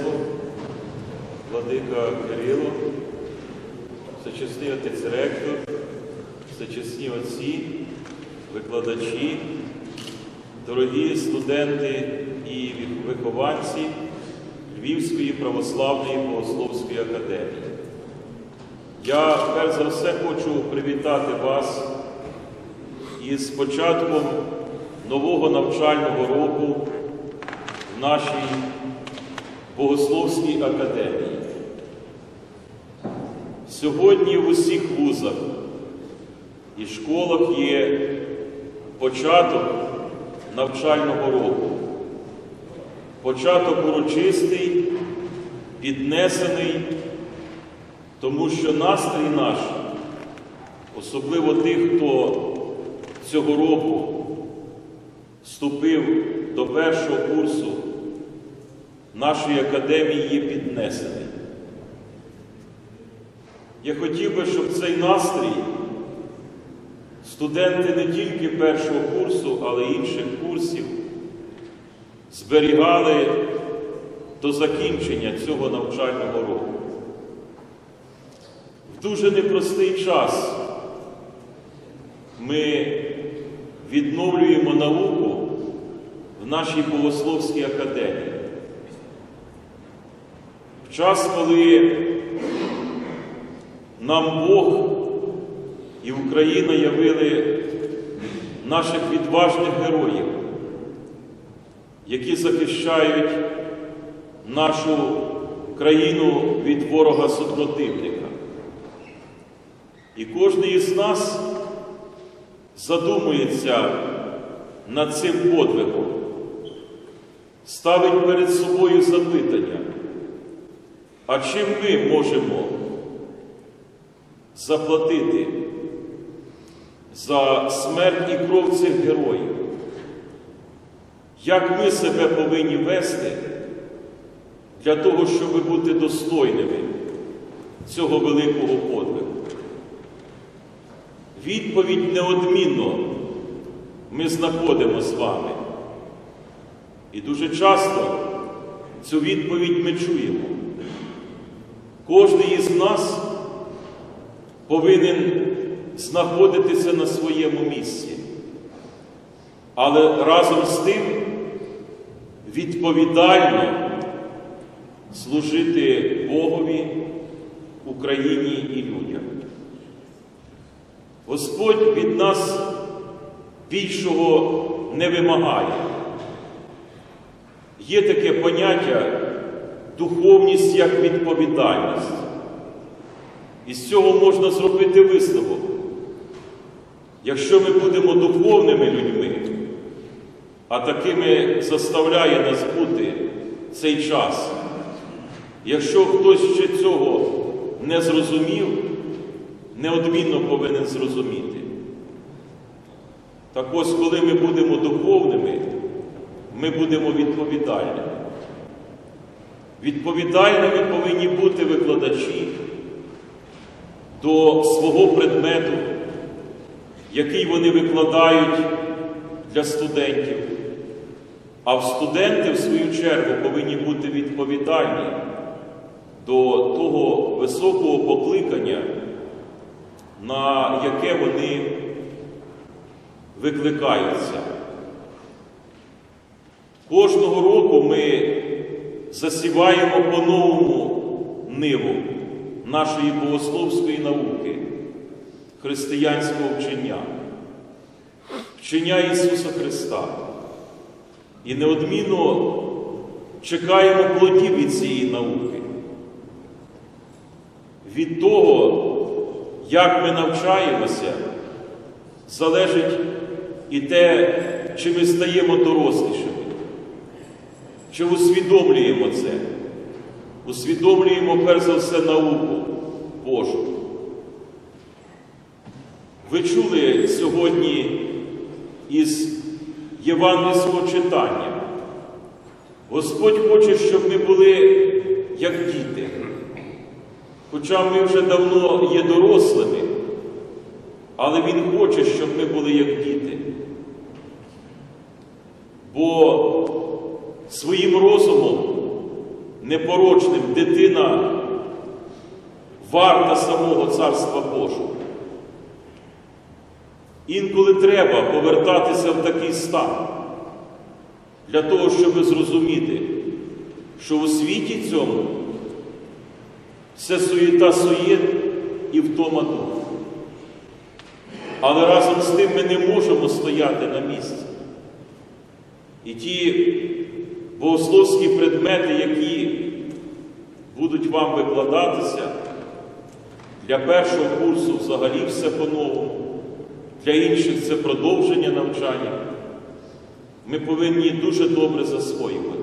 Ваше Владика Кирило, всечесний отець ректор, всечесні отці, викладачі, дорогі студенти і вихованці Львівської православної богословської академії. Я перш за все хочу привітати вас із початком нового навчального року в нашій Богословській академії. Сьогодні в усіх вузах і школах є початок навчального року. Початок урочистий, піднесений, тому що настрій наш, особливо тих, хто цього року вступив до першого курсу нашої академії, є піднесений. Я хотів би, щоб цей настрій студенти не тільки першого курсу, але й інших курсів зберігали до закінчення цього навчального року. В дуже непростий час ми відновлюємо науку в нашій Богословській академії. Час, коли нам Бог і Україна явили наших відважних героїв, які захищають нашу країну від ворога супротивника. І кожен із нас задумується над цим подвигом, ставить перед собою запитання, а чим ми можемо заплатити за смерть і кров цих героїв? Як ми себе повинні вести для того, щоб бути достойними цього великого подвигу? Відповідь неодмінно ми знаходимо з вами. І дуже часто цю відповідь ми чуємо. Кожен із нас повинен знаходитися на своєму місці, але разом з тим відповідально служити Богові, Україні і людям. Господь від нас більшого не вимагає. Є таке поняття духовність як відповідальність. І з цього можна зробити висновок. Якщо ми будемо духовними людьми, а такими заставляє нас бути цей час, якщо хтось ще цього не зрозумів, неодмінно повинен зрозуміти. Так ось, коли ми будемо духовними, ми будемо відповідальними. Відповідальними повинні бути викладачі до свого предмету, який вони викладають для студентів. А в студенти, в свою чергу, повинні бути відповідальні до того високого покликання, на яке вони викликаються. Кожного року ми засіваємо по-новому ниву нашої богословської науки, християнського вчення, вчення Ісуса Христа. І неодмінно чекаємо плодів від цієї науки. Від того, як ми навчаємося, залежить і те, чи ми стаємо дорослішими, чи усвідомлюємо це, усвідомлюємо перш за все науку Божу. Ви чули сьогодні із євангельського читання. Господь хоче, щоб ми були як діти. Хоча ми вже давно є дорослими, але Він хоче, щоб ми були як діти. Бо своїм розумом непорочним дитина варта самого Царства Божого. Інколи треба повертатися в такий стан для того, щоб зрозуміти, що у світі цьому все суєта суєт і втома духу. Але разом з тим ми не можемо стояти на місці. І ті богословські предмети, які будуть вам викладатися, для першого курсу взагалі все по-новому, для інших це продовження навчання. Ми повинні дуже добре засвоювати.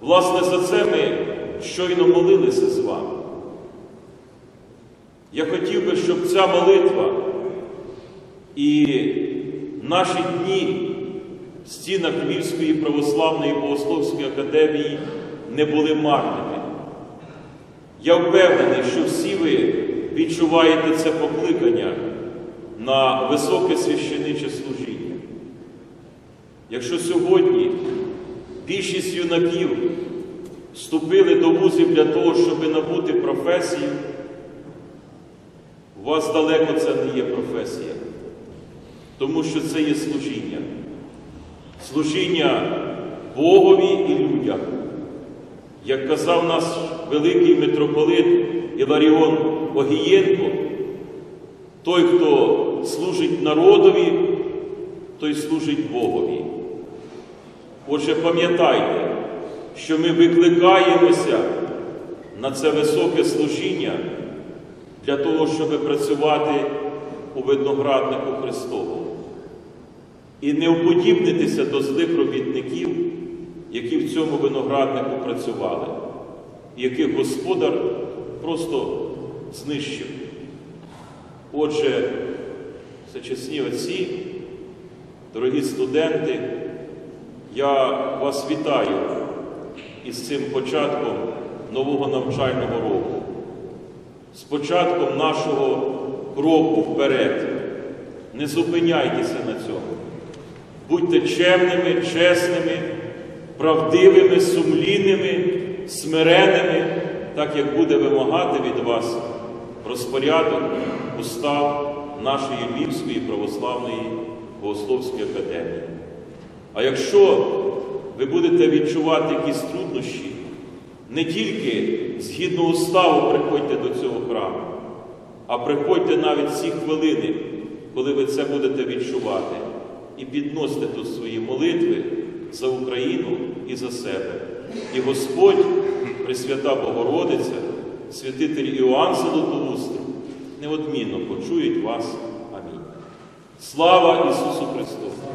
Власне, за це ми щойно молилися з вами. Я хотів би, щоб ця молитва і наші дні стінах Львівської православної богословської академії не були марними. Я впевнений, що всі ви відчуваєте це покликання на високе священиче служіння. Якщо сьогодні більшість юнаків вступили до вузів для того, щоб набути професію, у вас далеко це не є професія, тому що це є служіння. Служіння Богові і людям. Як казав наш великий митрополит Іларіон Огієнко, той, хто служить народові, той служить Богові. Отже, пам'ятайте, що ми викликаємося на це високе служіння для того, щоб працювати у винограднику Христовому. І не уподібнитися до злих робітників, які в цьому винограднику працювали, яких господар просто знищив. Отже, всечесні отці, дорогі студенти, я вас вітаю із цим початком нового навчального року, з початком нашого кроку вперед. Не зупиняйтеся на цьому. Будьте чемними, чесними, правдивими, сумлінними, смиренними, так як буде вимагати від вас розпорядок устав нашої Львівської православної богословської академії. А якщо ви будете відчувати якісь труднощі, не тільки згідно уставу приходьте до цього храму, а приходьте навіть ці хвилини, коли ви це будете відчувати, і підносите тут свої молитви за Україну і за себе. І Господь, Пресвята Богородиця, святитель Іоанн Золотоустров, неодмінно почують вас. Амінь. Слава Ісусу Христу!